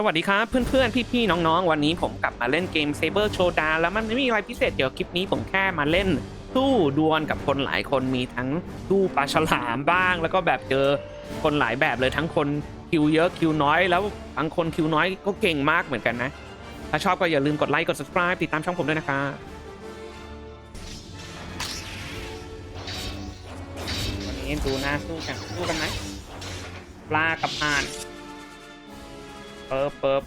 สวัสดีครับเพื่อนๆ พี่ๆ น้องๆ วันนี้ผมกลับมาเล่นเกม Saber Showdown แล้วมันไม่มีอะไรพิเศษเกี่ยวคลิปนี้ผมแค่มาเล่นสู้ดวลกับคนหลายคนมีทั้งสู้ปลาฉลามบ้าง แล้วก็แบบเจอคนหลายแบบเลยทั้งคนคิวเยอะคิวน้อย แล้วบางคนคิวน้อยก็เก่งมากเหมือนกันนะ ถ้าชอบก็อย่าลืมกดไลค์กด subscribe ติดตามช่องผมด้วยนะครับวันนี้ดูหน้าสู้กันสู้กันไหมปลากับอ่าน เปิบเปิบ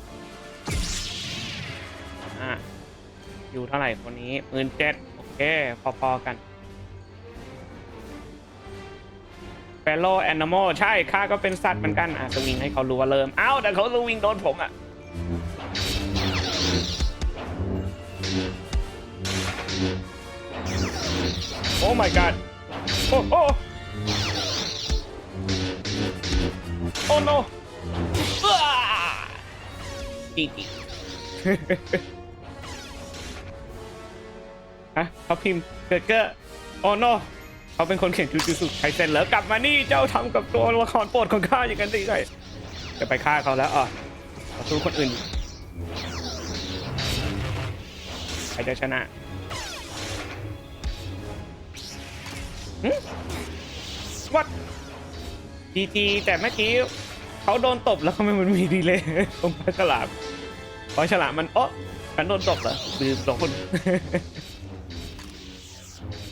อะอยู่เท่าไหร่คนนี้หมื่นเจ็ดโอเค พอๆกัน fellow animal ใช่ข้าก็เป็นสัตว์เหมือนกัน อะสวิงให้เขารู้ว่าเริ่ม เอ้า แต่เขาสวิงโดนผมอะโอ้ my god โอ้โอ้โอ้ no อ้ จีจีฮะเขาพิมพ์เกิดเกอร์โอ้ no เขาเป็นคนเขียนจูจูสุไคเซนเหรอกลับมานี่เจ้าทำกับตัวละครโปรดของข้าอย่างนั้นสิไงจะไปฆ่าเขาแล้วอะขอสู้คนอื่นใครจะชนะวัดจีจีแต่เมื่อกี้ เขาโดนตบแล้วเขาไม่มันมีดีเลยตรงปลาฉลามปลาฉลามมันโอ๊ะันโดนตบเหรอลืมสองคน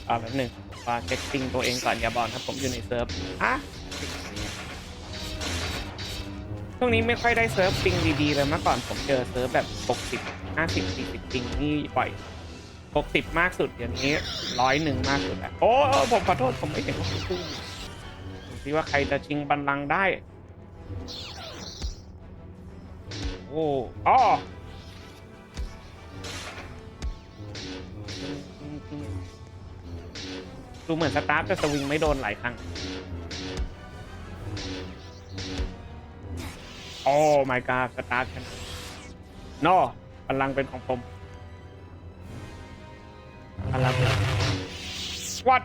อ่าแบบหนึ่งว่าเช็คติ้งตัวเองก่อนอย่าบอลครับผมอยู่ในเซิร์ฟอะช่วงนี้ไม่ค่อยได้เซิร์ฟปิงดีๆเลยเมื่อก่อนผมเจอเซิร์ฟแบบ 60 50 40ปิงนี่บ่อย60 มากสุดเดี๋ยวนี้ร้อยหนึ่งมากสุดแล้วโอ้ผมขอโทษผมไม่เห็นว่าคุณดูสิว่าใครจะชิงบัลลังก์ได้ โอ้อ๋อดูเหมือนสตาร์ทจะสวิงไม่โดนหลายครั้ง โอ้ my god สตาร์ทชนะโนพลังเป็นของผมพลังวัด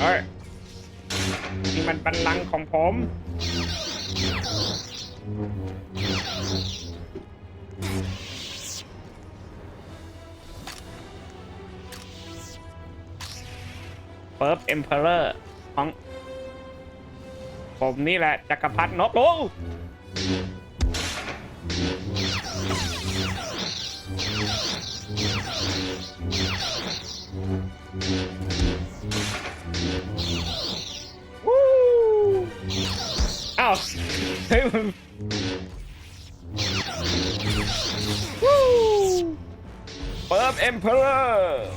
เฮ้ยนี่มันบัลลังของผมเปิร์ฟเอ็มเพอเรอร์ของ ผมนี่แหละจักรพรรดินกโอ้ เปิร์ฟเอ็มเพอรอร์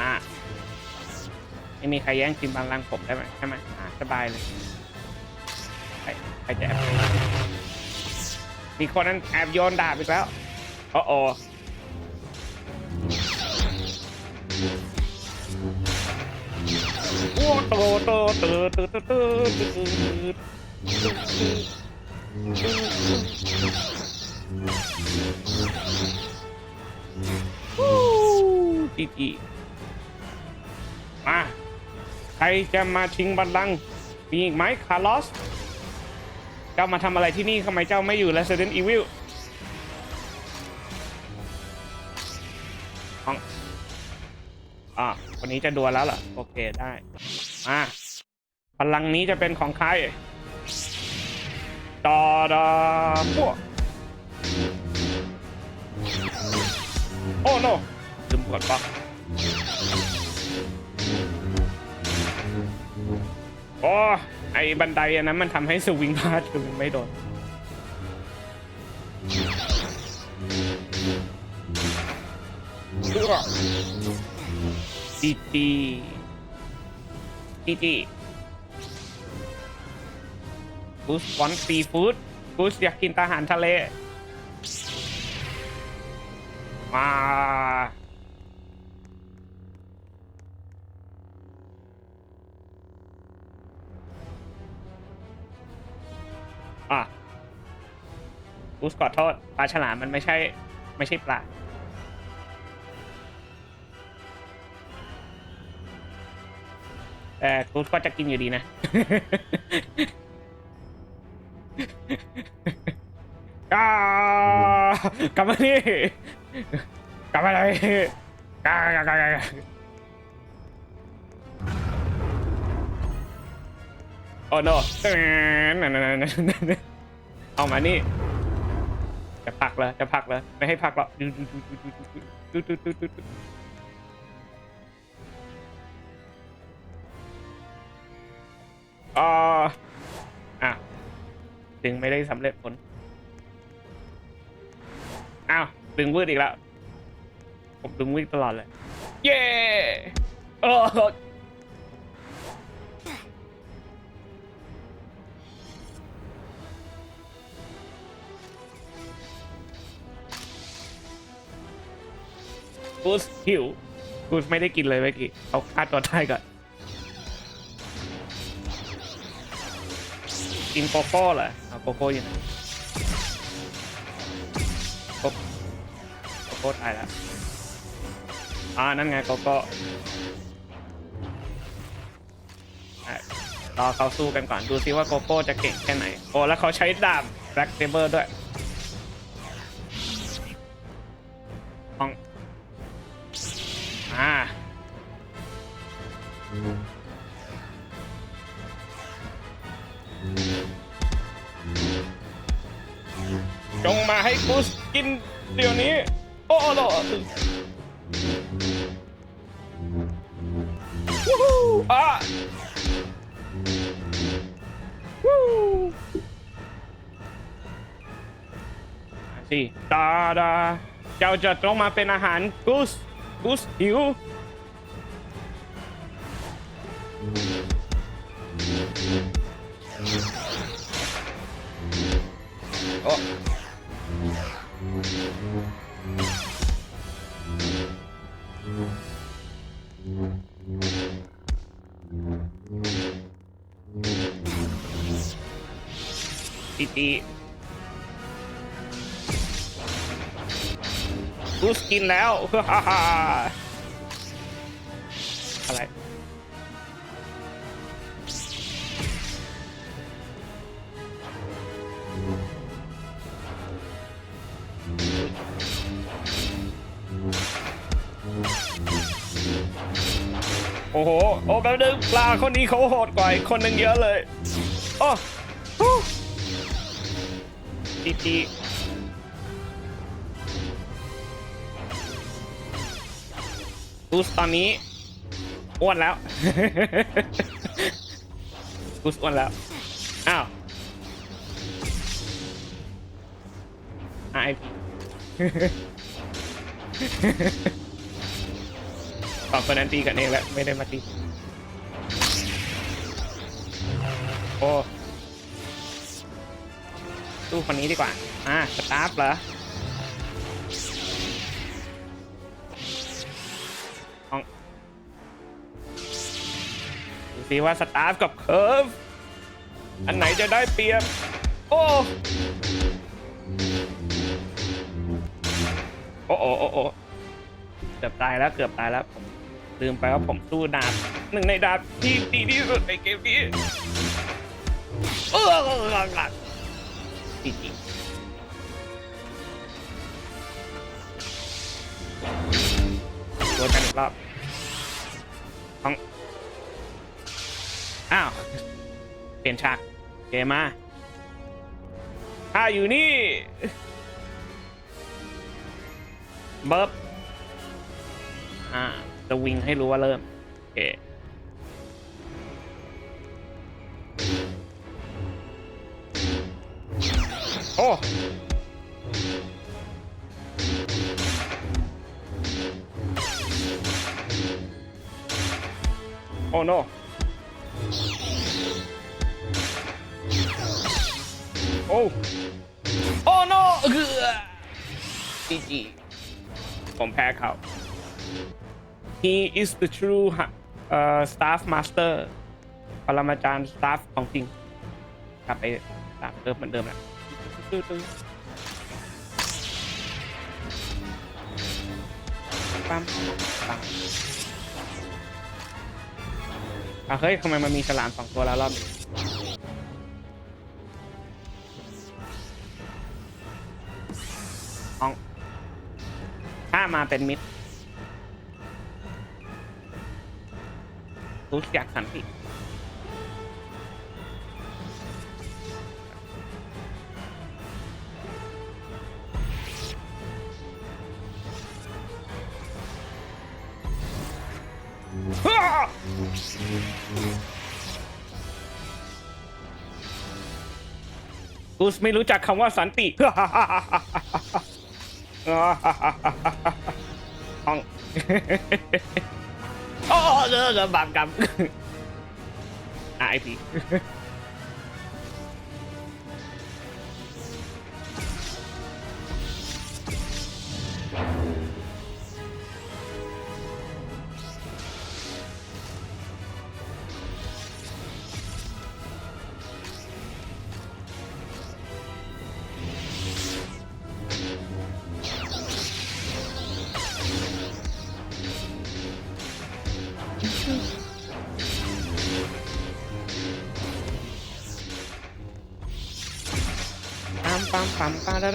อะไม่มีใครแย่งชิมบัลลังก์ผมได้ไหมใช่ไหมอะสบายเลยใครใครจะแอบมีคนนั้นแอบโยนดาบอีกแล้วโอ้โอ โอ้โตโตโตโตโตโตโตวู้จีจีมาใครจะมาชิงบัลลังก์มีอีกไหมคาร์ลอส เจ้ามาทำอะไรที่นี่ทำไมเจ้าไม่อยู่ Resident Evil ของอะวันนี้จะดวลแล้วเหรอ โอเคได้ มาพลังนี้จะเป็นของใครดอดาพวกโอ้โนลืมกดปะโอ้ไอ้บันไดอันนั้นมันทำให้สวิงพลาดสวิงไม่โดนจีจี จีจีบูสวันซีฟู้ดบูสอยากกินอาหารทะเล มาอะกูสขอโทษปลาฉลามมันไม่ใช่ ไม่ใช่ปลา แต่กูสก็จะกินอยู่ดีนะ ก้ากลับมานี่กลับมาเลยกากากากาโอ้ no เอามานี่ จะผลักเลยจะผลักเลยไม่ให้ผลักหรอก อ๋ออะดึงไม่ได้สำเร็จผล อ้าว ดึงวืดอีกแล้ว ผมดึงวืดตลอดเลย เย้โอ้กูสหิวกูสไม่ได้กินเลยเมื่อกี้เขาฆ่าตัวตายก่อน กินโกโก้เหรอเอาโกโก้อยู่ไหนโกโกโก้ตายแล้วอ่านั่นไงโกโก้รอเขาสู้กันก่อน ดูซิว่าโกโก้จะเก่งแค่ไหน โอ้ แล้วเขาใช้ดาบแบล็กเซเบอร์ด้วยห้องอ่าจงม กูกินเดี๋ยวนี้ โอ้โหวู้ฮู้อะวู้มาสิดาดา เจ้าจะต้องมาเป็นอาหารกูสกูสหิว กูสกินแล้ว อะไรโอ้โห โอ้แป๊บนึงปลาคนนี้เขาโหดกว่าอีกคนหนึ่งเยอะเลย โอ้ฮู้จี กูสตอนนี้อ้วนแล้ว กูสอ้วนแล้ว อ้าวไอสองคนนั้นตีกันเองแหละไม่ได้มาตี โอ้ตู้คนนี้ดีกว่า อ่า สตาร์ฟเหรอ ดูสิว่าสตาร์ฟกับเคิร์ฟอันไหนจะได้เปรียบ โอ้โอ้โอ้โอ้เกือบตายแล้วเกือบตายแล้วผมลืมไปว่าผมสู้ดาบหนึ่งในดาบที่ดีที่สุดในเกมนี้เออจริงจริงตัวกันอีกรอบ อ้าว เปลี่ยนฉากเกมมาถ้าอยู่นี่เบิร์บอ่าจะวิ่งให้รู้ว่าเริ่มโอเคโอ้โอ้ no โอ้โอ้โนเกีจีผมแพ้เขา He is the true uh, staff master ปรมาจารย์ staff ของจริง กลับไปตามเดิมเหมือนเดิมแหละปั๊ปั๊มอะเฮ้ยทำไมมันมีฉลามสองตัวแล้วรอบนี้ มาเป็นมิดรู้จักสันติกูไม่รู้จักคำว่าสันติ โอ้เลิกกับบางกรรมอะไอพี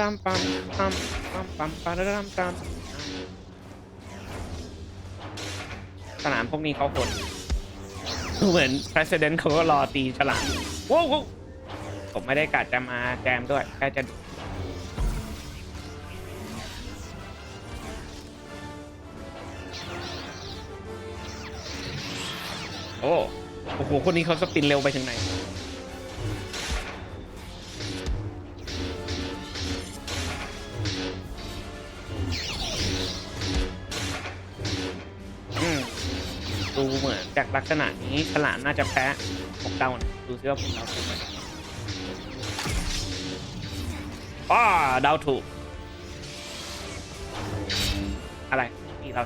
ปั๊มปาดาดัมปั๊มปั๊มปั๊มปัมปาดาดัมปัมสนามพวกนี้เขาคนเหมือน president เขาก็รอตีฉลามว้าวผมไม่ได้กะจะมาแจมด้วยแค่จะโอ้โหคนนี้เขาสปินเร็วไปถึงไหน จากลักษณะนี้ฉลามน่าจะแพ้ผมเดานะดูซิว่าผมเดาถูกไหมอ้าเดาถูก อะไรที่เรา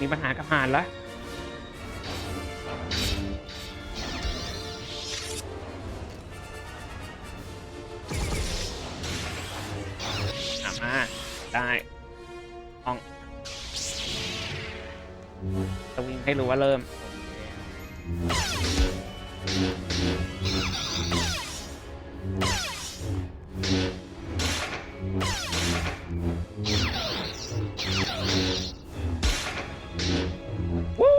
มีปัญหากับหานแล้วอะมาได้ห้อง สวิงให้รู้ว่าเริ่ม วู้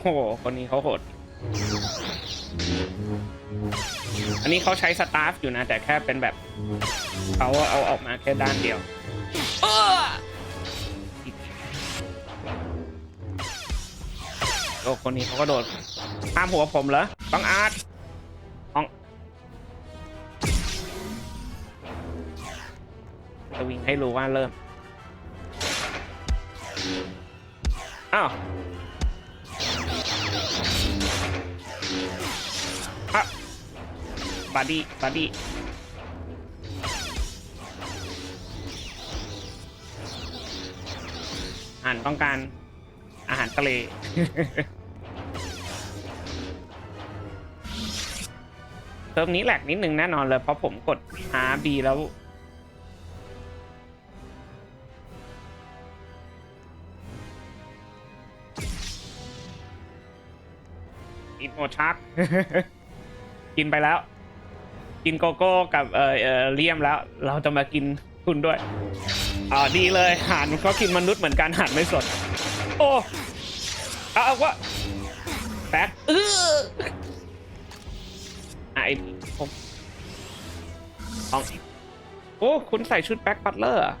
โห คนนี้เขาโหด อันนี้เขาใช้สตาฟอยู่นะ แต่แค่เป็นแบบ เขาเอาออกมาแค่ด้านเดียว โอ้คนนี้เขาก็โดดข้ามหัวผมเหรอต้องอาร์ตต้องสวิงให้รู้ว่าเริ่ม อ้าวอะบาดี้บาดี้อ่านต้องการ อาหารทะเล เติมนี้แหลกนิดนึงแน่นอนเลย เพราะผมกด R B แล้ว อินโอชักกินไปแล้ว กินโกโก้กับเออเออเลียมแล้ว เราจะมากินคุณด้วยอ่าดีเลยห่านเขากินมนุษย์เหมือนกันห่านไม่สด โอ้เอาเอาว่าแป๊กเออไอะไอพีผมลองโอ้คุณใส่ชุดแบ็คบัตเลอร์อะ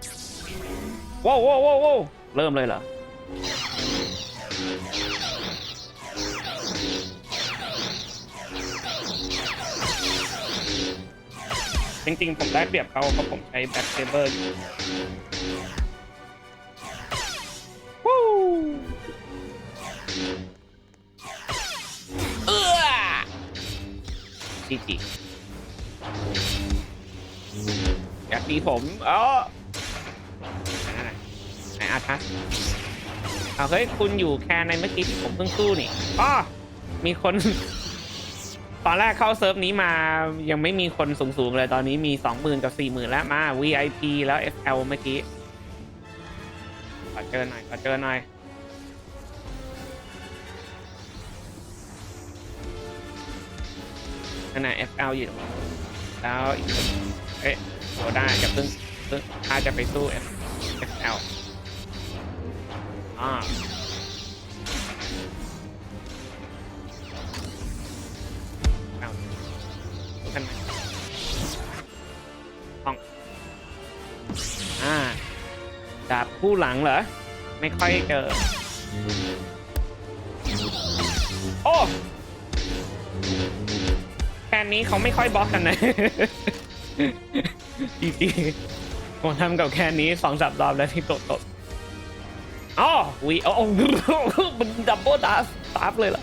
ว้าวว้าวว้าวว้าวเริ่มเลยเหรอจริงๆ ผมได้เปรียบเขาเพราะผมใช้แบ็คเซเบอร์ จีจีอยากดีผมอ๋อนไหนไหนอาทัสเอาเฮ้ยคุณอยู่แค่ในเมื่อกี้ที่ผมเพิ่งสู้นี่อ๋อมีคน ตอนแรกเข้าเซิร์ฟนี้มายังไม่มีคนสูงๆเลยตอนนี้มี 20,000 กับ 40,000 แล้วมา VIP แล้ว FL เมื่อกี้ขอเจอหน่อยขอเจอหน่อย นั่นน่ะ FL อยู่ตรงนี้แล้วเอ๊ะโซด้าจะเพิ่งเพิ่งถ้าจะไปสู้ F FL อ่าเอากันต้องอ่าดาบคู่หลังเหรอ ไม่ค่อยเจอ แค่นี้เขาไม่ค่อยบล็อกกันนะจริงๆผมทำกับแค่นี้สองสามรอบแล้วที่ตกตกอ๋อวีโอ้โอ้มันดับเบิลดาสตาร์ฟเลยเหรอ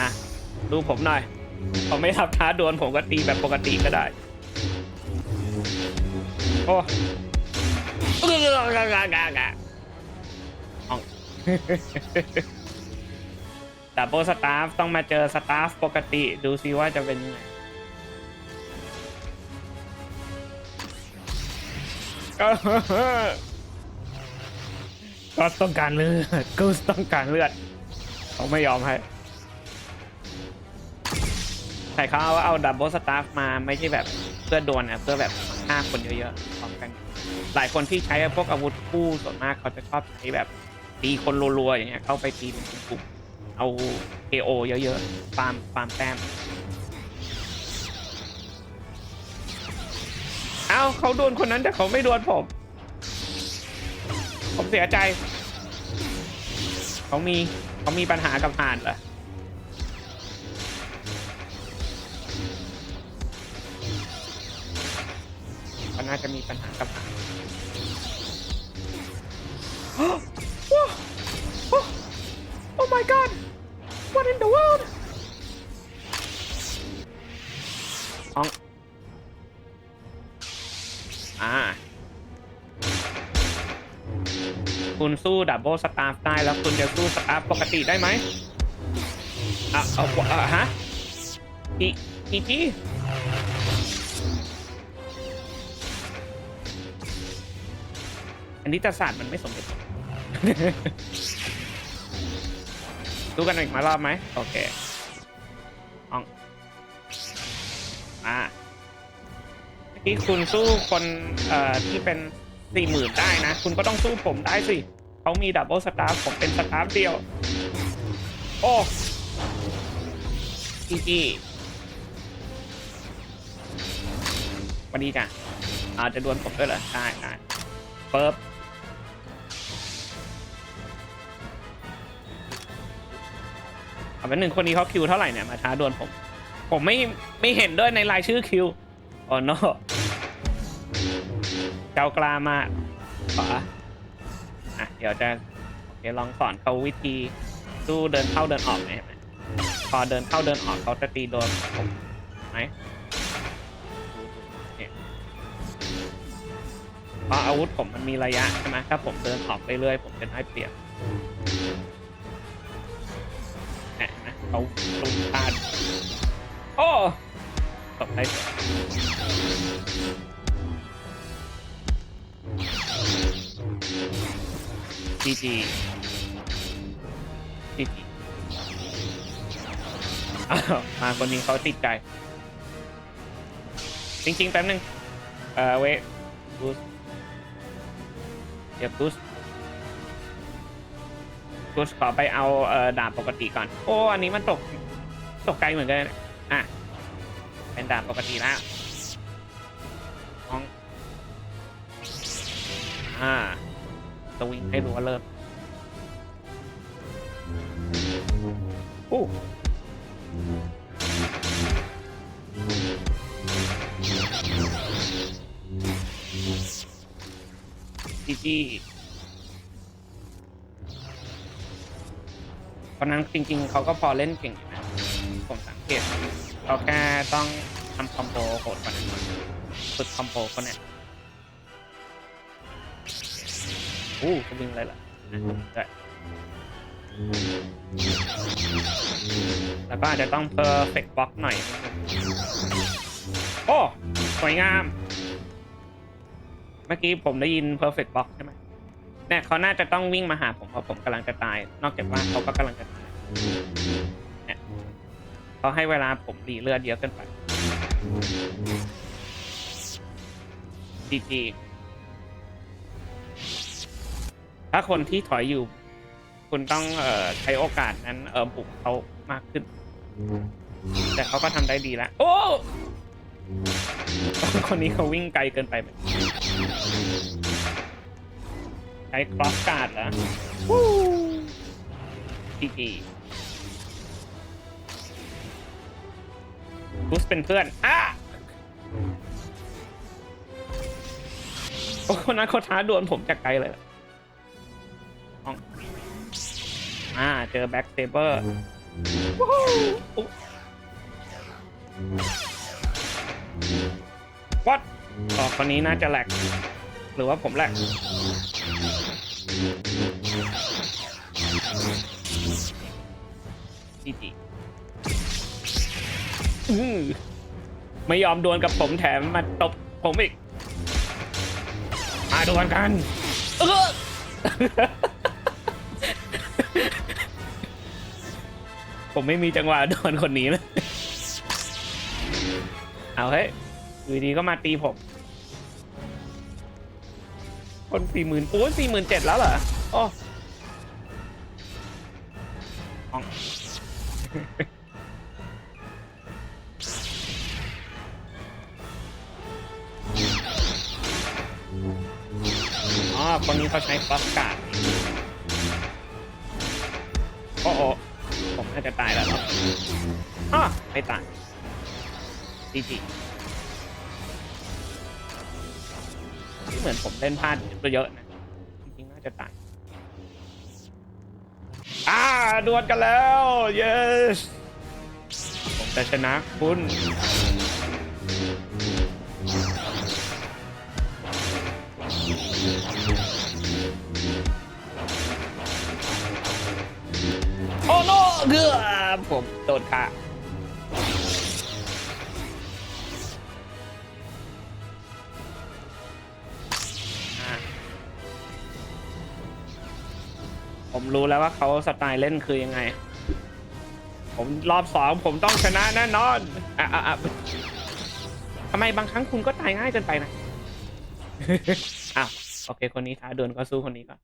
อะดูผมหน่อยผมไม่ทับท้าดวลผมก็ตีแบบปกติก็ได้ โอ้ ดับเบิลสตาฟต้องมาเจอสตาฟปกติดูซิว่าจะเป็นยังไงก็ก็ต้องการเลือดก็ต้องการเลือดเขาไม่ยอมให้ใช่เขาเอาเอาดับเบิลสตาฟมาไม่ใช่แบบเพื่อโดนนะเพื่อแบบฆ่าคนเยอะๆพร้อมกัน หลายคนที่ใช้พวกอาวุธคู่ส่วนมากเขาจะชอบใช้แบบตีคนรัวๆอย่างเงี้ยเข้าไปตีเป็นกลุ่ม เอา KO เยอะๆฟาร์มฟาร์มแต้ม เอาเขาโดนคนนั้นแต่เขาไม่โดนผม ผมเสียใจ เขามีเขามีปัญหากับห่านเหรอเขาน่าจะมีปัญหากับห่าน Oh my god What in the world ห้องอ่า คุณสู้ดับเบิลสตาฟได้แล้วคุณจะสู้สตาฟปกติได้ไหมอะเอาอะฮะอีอีจีอันนี้ตศาสตร์มันไม่สมเหตุ ดูกันอีกมารอบไหมโอเคอองอ่าเมื่อกี้คุณสู้คนเอ่อที่เป็นสี่หมื่นได้นะ คุณก็ต้องสู้ผมได้สิเขามีดับเบิลสตาฟผมเป็นสตาฟเดียว โอ้จีจีวันดีจ้ะอาจะดวลผมด้วยเหรอได้ได้เปิบ เอาเป็นหนึ่งคนนี้เขาคิวเท่าไหร่เนี่ยมาท้าดวลผม ผมไม่ไม่เห็นด้วยในรายชื่อคิวโอ้โนเจ้ากล้ามากขออะเดี๋ยวจะเดี๋ยวลองสอนเขาวิธีสู้เดินเข้าเดินออกน่อยเห็นไหมพอเดินเข้าเดินออกเขาจะตีโดนผมไหมเนี่ยเพราะอาวุธผมมันมีระยะใช่ไหมถ้าผมเดินออกเรื่อยๆผมจะได้เปรียบ เขาตุ้มพลาดโอ้ตบได้สวยจีจีจีจีอ้าวมาคนนี้เขาติดใจ จริงๆ แป๊บนึง เอ่อ เวทบูสเดี๋ยวบูส กูขอไปเอาเอ่อดาบปกติก่อน โอ้อันนี้มันตกตกไกลเหมือนกันอะเป็นดาบปกติแล้วองอ่าสวิงให้รู้ว่าเริ่มโอ้จีจี เพราะนั้นจริงๆ เขาก็พอเล่นเก่งอยู่นะผมสังเกตเขาแค่ต้องทำคอมโบโหดกว่านั้นฝึกคอมโบเขาเนี่ยอู้สวิงเลยเหรออะได้แล้วก็อาจจะต้อง perfect block หน่อย โอ้ สวยงาม เมื่อกี้ผมได้ยิน perfect block ใช่ไหม เนี่ยเขาน่าจะต้องวิ่งมาหาผมเพราะผมกำลังจะตาย นอกจากว่าเขาก็กำลังจะตายเนี่ยเขาให้เวลาผมรีเลือดเยอะเกินไปจีจีถ้าคนที่ถอยอยู่ คุณต้องเอ่อใช้โอกาสนั้นเอ่อบุกเขามากขึ้น แต่เขาก็ทำได้ดีแล้วโอ้คนนี้เขาวิ่งไกลเกินไปไหม ใช้ครอสการ์ดเหรอวู้จีจีบูสเป็นเพื่อนอะโอ้คนนั้นเขาท้าดวลผมจากไกลเลยเหรออ๋ออ่า เจอแบ็กเซเบอร์วัดอ๋อคนนี้น่าจะแหลก หรือว่าผมแหลก จีจีไม่ยอมดวลกับผมแถมมาตบผมอีก มาดวลกันผมไม่มีจังหวะโดนคนนี้เลย เอาเฮ้ยอยู่ดีก็มาตีผม คนสี่หมื่นโอ้สี่หมื่นเจ็ดแล้วเหรอโอ้อ๋องอ๋อคนนี้เขาใช้ฟลัสการ์ดโอ้โอผมน่าจะตายแล้วเหรออ้อไม่ตายจีจี เหมือนผมเล่นพลาดเยอะนะจริงๆน่าจะตายอ่าดวลกันแล้ว yes ผมจะชนะคุณโอ้โนเกือบผมโดนฆ่าอะ ผมรู้แล้วว่าเขาสไตล์เล่นคือยังไง ผมรอบสองผมต้องชนะแน่นอนอะอะอะทำไมบางครั้งคุณก็ตายง่ายเกินไปนะ อ้าวโอเค คนนี้ท้าดวลก็สู้คนนี้ก่อน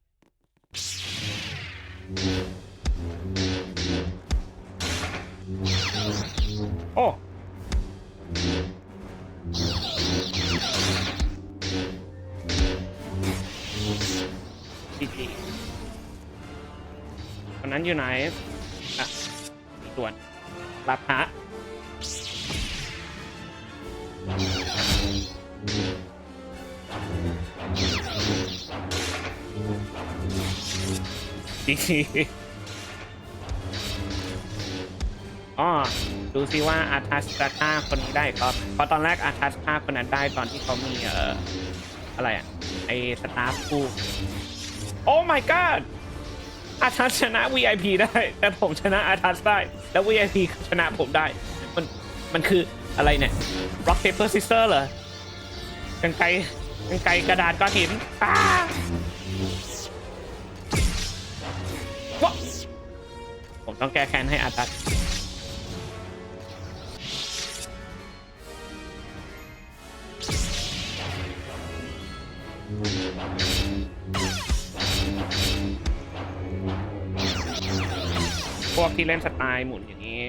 นั้นอยู่ไหนอะส่วนรับฮะจีอ๋อดูซิว่าอาทัสจะฆ่าคนนี้ได้ครับเพราะตอนแรกอาทัสฆ่าคนนั้นได้ตอนที่เขามีเอ่ออะไรอะ ไอสตาฟคู่โอ้ my god อาทัสชนะ VIP ได้ แต่ผมชนะอาทัสได้ แล้ว VIP ชนะผมได้ มันมันคืออะไรเนี่ย rock paper scissor เหรอกันไกรกันไกรกระดาษก้อนหินอ้าวผมต้องแก้แค้นให้อาทัส พวกที่เล่นสไตล์หมุนอย่างนี้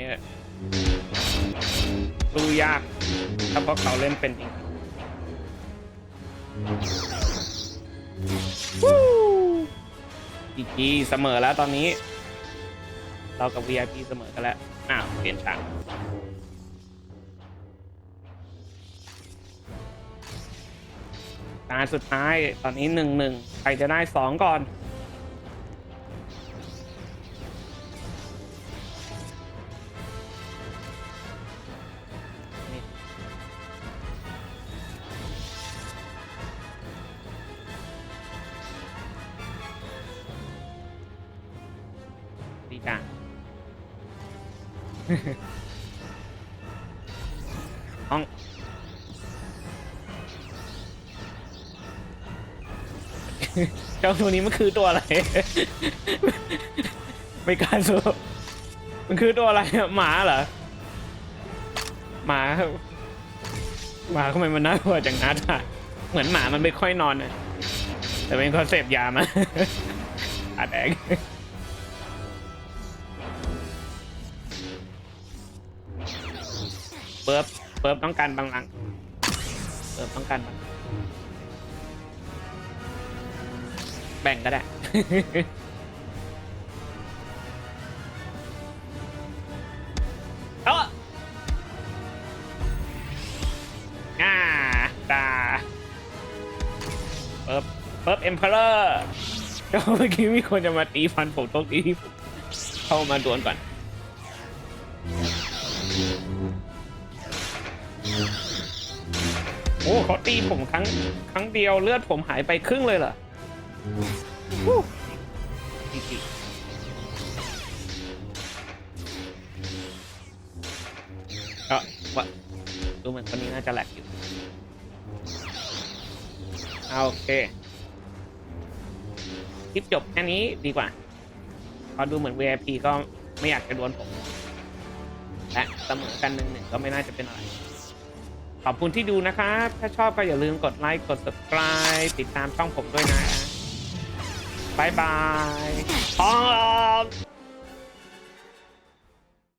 สู้ยาก ถ้าพวกเขาเล่นเป็นจริงวู้จีเสมอแล้วตอนนี้ เรากับ VIP เสมอกันแล้ว อ้าว เปลี่ยนฉากตาสุดท้ายตอนนี้หนึ่งหนึ่งใครจะได้สองก่อน เจ้าตัวนี้มันคือตัวอะไร ไม่กล้าสู้มันคือตัวอะไรอะหมาเหรอ หมาหมาทำไมมันน่ากลัวจังนัดอะเหมือนหมามันไม่ค่อยนอนนะแต่เป็นคนเสพยามาอาแดงเปิบเปิบต้องการบางหลังเปิบต้องการบาง แบ่งก็ได้ เอ้ออ่าตาเปิบเปิบเอ็มเพลเลอร์เมื่อกี้มีคนจะมาตีฟันผมตรงนี้เข้ามาดวลก่อนโอ้เขาตีผมครั้งครั้งเดียวเลือดผมหายไปครึ่งเลยเหรอ จริงๆก็ว่าดูเหมือนคนนี้น่าจะแหลกอยู่เอาโอเค คลิปจบแค่นี้ดีกว่าเพอดูเหมือน VIP ก็ไม่อยากจะดวลผม และเสมอกันหนึ่งหนึ่งก็ไม่น่าจะเป็นอะไร ขอบคุณที่ดูนะครับ ถ้าชอบก็อย่าลืมกดไลค์ กด subscribe ติดตามช่องผมด้วยนะ 拜拜，好。